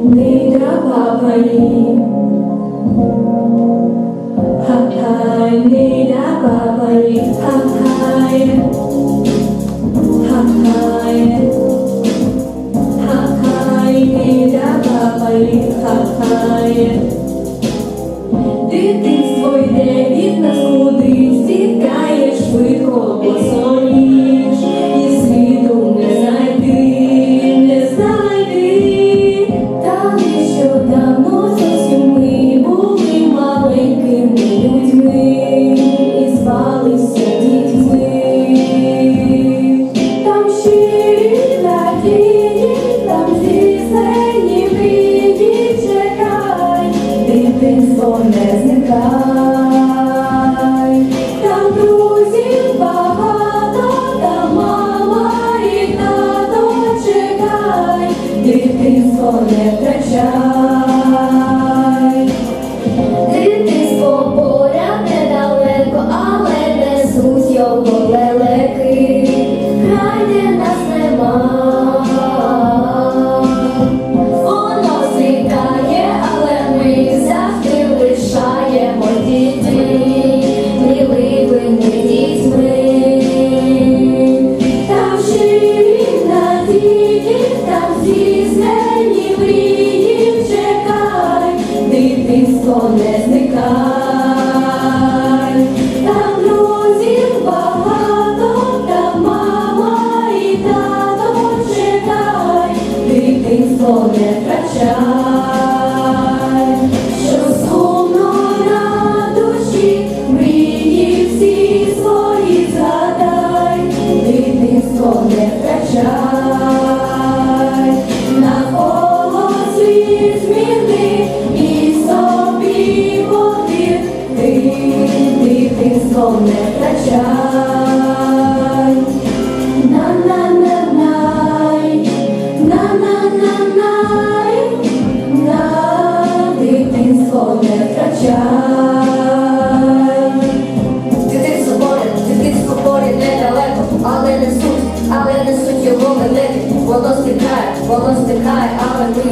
Нida Babali Hakai Nida Babali Hakai Hakai Hakai Nida Babali Hakai Дитинство йде від нас кудись, тікає дитинство не зникай, там друзів багато, там мама і тато чекай, дитинство не втрачай. Дитинство поряд недалеко, але несуть його лелеки, дитинство зникай, там друзів багато, там мама і тато чекай, дитинство не втрачай, що сумно на душі, мрії всі свої дитинство не не втрачай. На-на-на-най, на-на-на-най, на дитинство не втрачай. Дитинство поряд, дитинство поряд недалеко, але не суть, але не суть його велике. Воно стикає, воно але ми